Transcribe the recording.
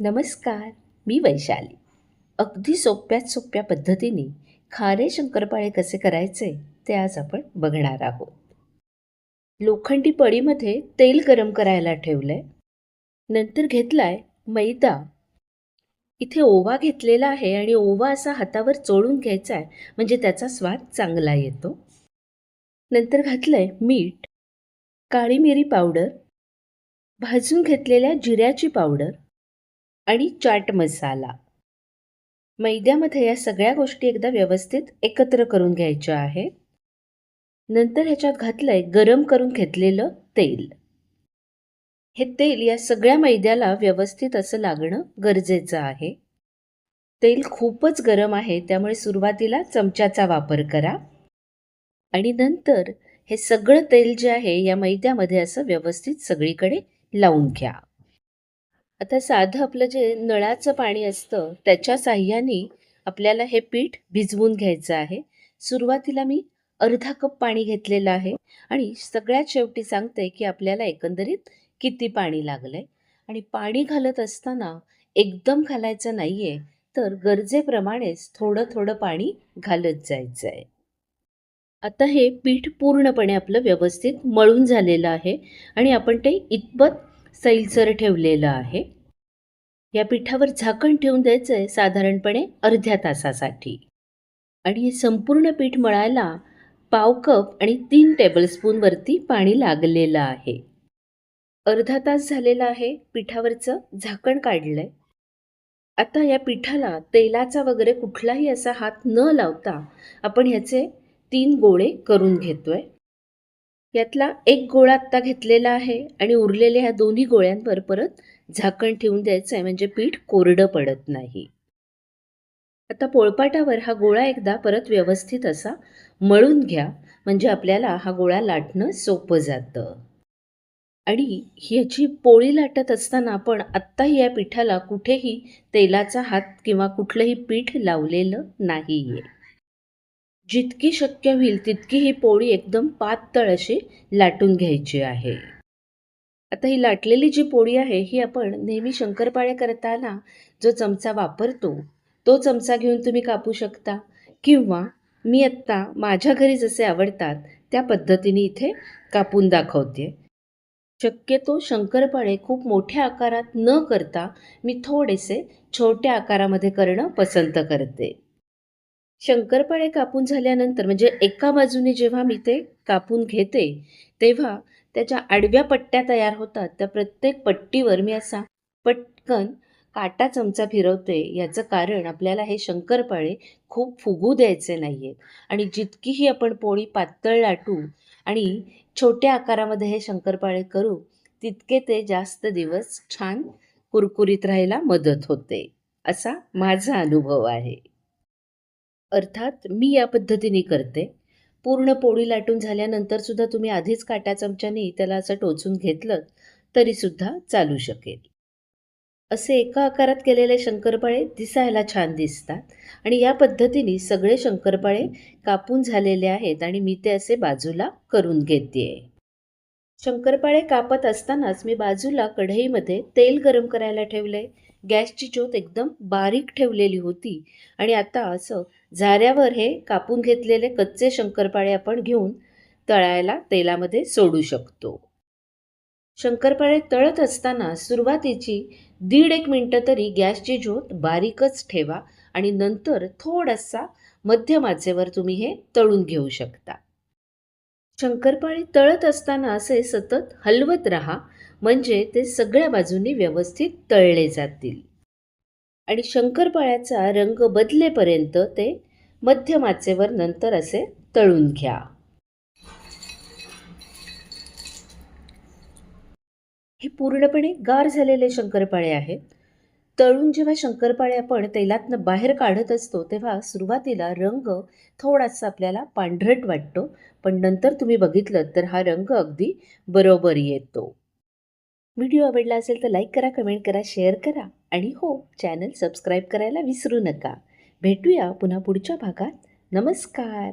नमस्कार मी वैशाली. अगदी सोप्यात सोप्या पद्धतीने खारे शंकरपाळे कसे करायचे ते आज आपण बघणार आहोत. लोखंडी पळीमध्ये तेल गरम करायला ठेवलंय. नंतर घेतलाय मैदा. इथे ओवा घेतलेला आहे आणि ओवा असा हातावर चोळून घ्यायचा आहे म्हणजे त्याचा स्वाद चांगला येतो. नंतर घातलंय मीठ. काळी मिरी पावडर. भाजून घेतलेल्या जिऱ्याची पावडर. आणि चाट मसाला. मैद्यामध्ये या सगळ्या गोष्टी एकदा व्यवस्थित एकत्र करून घ्यायच्या आहेत. नंतर ह्याच्यात घातलंय गरम करून घेतलेलं तेल. हे तेल या सगळ्या मैद्याला व्यवस्थित असं लागणं गरजेचं आहे. तेल खूपच गरम आहे त्यामुळे सुरुवातीला चमच्याचा वापर करा. आणि नंतर हे सगळं तेल जे आहे या मैद्यामध्ये असं व्यवस्थित सगळीकडे लावून घ्या. आता साधं आपलं जे नळाचं पाणी असतं त्याच्या साह्याने आपल्याला हे पीठ भिजवून घ्यायचं आहे. सुरुवातीला मी अर्धा कप पाणी घेतलेलं आहे आणि सगळ्यात शेवटी सांगते की आपल्याला एकंदरीत किती पाणी लागलं आहे आणि पाणी घालत असताना एकदम घालायचं नाही आहे तर गरजेप्रमाणेच थोडं थोडं पाणी घालत जायचं आहे आता हे पीठ पूर्णपणे आपलं व्यवस्थित मळून झालेलं आहे आणि आपण ते इतपत सैलसर ठेवलेलं आहे. या पिठावर झाकण ठेवून द्यायचं आहे साधारणपणे अर्ध्या तासासाठी. आणि हे संपूर्ण पीठ मळायला पाव कप आणि तीन टेबलस्पूनवरती पाणी लागलेलं आहे. अर्धा तास झालेला आहे पिठावरचं झाकण काढलं आहे आता या पिठाला तेलाचा वगैरे कुठलाही असा हात न लावता आपण ह्याचे तीन गोळे करून घेतो आहे यातला एक गोळा आत्ता घेतलेला आहे आणि उरलेल्या ह्या दोन्ही गोळ्यांवर परत झाकण ठेवून द्यायचं आहे म्हणजे पीठ कोरडं पडत नाही. आता पोळपाटावर हा गोळा एकदा परत व्यवस्थित असा मळून घ्या म्हणजे आपल्याला हा गोळा लाटणं सोपं जातं. आणि ह्याची पोळी लाटत असताना आपण आत्ताही या पिठाला कुठेही तेलाचा हात किंवा कुठलंही पीठ लावलेलं नाही आहे जितकी शक्य होईल तितकी ही पोळी एकदम पातळ अशी लाटून घ्यायची आहे. आता ही लाटलेली जी पोळी आहे ही आपण नेहमी शंकरपाळे करताना जो चमचा वापरतो तो चमचा घेऊन तुम्ही कापू शकता किंवा मी आत्ता माझ्या घरी जसे आवडतात त्या पद्धतीने इथे कापून दाखवते. शक्यतो शंकरपाळे खूप मोठ्या आकारात न करता मी थोडेसे छोट्या आकारामध्ये करणं पसंत करते. शंकरपाळे कापून झाल्यानंतर म्हणजे एका बाजूने जेव्हा मी ते कापून घेते तेव्हा त्याच्या आडव्या पट्ट्या तयार होतात. त्या प्रत्येक पट्टीवर मी असा पटकन काटा चमचा फिरवते. याचं कारण आपल्याला हे शंकरपाळे खूप फुगू द्यायचे नाही आहेत आणि जितकीही आपण पोळी पातळ लाटू आणि छोट्या आकारामध्ये हे शंकरपाळे करू तितके ते जास्त दिवस छान कुरकुरीत राहायला मदत होते. असा माझा अनुभव आहे. अर्थात मी या पद्धतीने करते. पूर्ण पोळी लाटून झाल्यानंतर सुद्धा तुम्ही आधीच काटा चमच्याने त्याला असं टोचून घेतलं तरीसुद्धा चालू शकेल. असे एका आकारात केलेले शंकरपाळे दिसायला छान दिसतात आणि या पद्धतीने सगळे शंकरपाळे कापून झालेले आहेत आणि मी ते असे बाजूला करून घेते. शंकरपाळे कापत असतानाच मी बाजूला कढईमध्ये तेल गरम करायला ठेवले. गॅसची ज्योत एकदम बारीक ठेवलेली होती. आणि आता असं झाऱ्यावर हे कापून घेतलेले कच्चे शंकरपाळे आपण घेऊन तळायला तेलामध्ये सोडू शकतो. शंकरपाळे तळत असताना सुरुवातीची दीड एक मिनटं तरी गॅसची ज्योत बारीकच ठेवा आणि नंतर थोडासा मध्यमाचेवर तुम्ही हे तळून घेऊ शकता. शंकरपाळे तळत असताना असे सतत हलवत राहा म्हणजे ते सगळ्या बाजूंनी व्यवस्थित तळले जातील. आणि शंकरपाळ्याचा रंग बदलेपर्यंत ते मध्यम आचेवर नंतर असे तळून घ्या. हे पूर्णपणे गार झालेले शंकरपाळे आहेत. तळून जेव्हा शंकरपाळे आपण तेलातनं बाहेर काढत असतो तेव्हा सुरुवातीला रंग थोडासा आपल्याला पांढरट वाटतो. पण नंतर तुम्ही बघितलं तर हा रंग अगदी बरोबर येतो. व्हिडिओ आवडला असेल तर लाईक करा कमेंट करा शेअर करा. आणि हो चॅनल सबस्क्राईब करायला विसरू नका. भेटूया पुन्हा पुढच्या भागात. नमस्कार.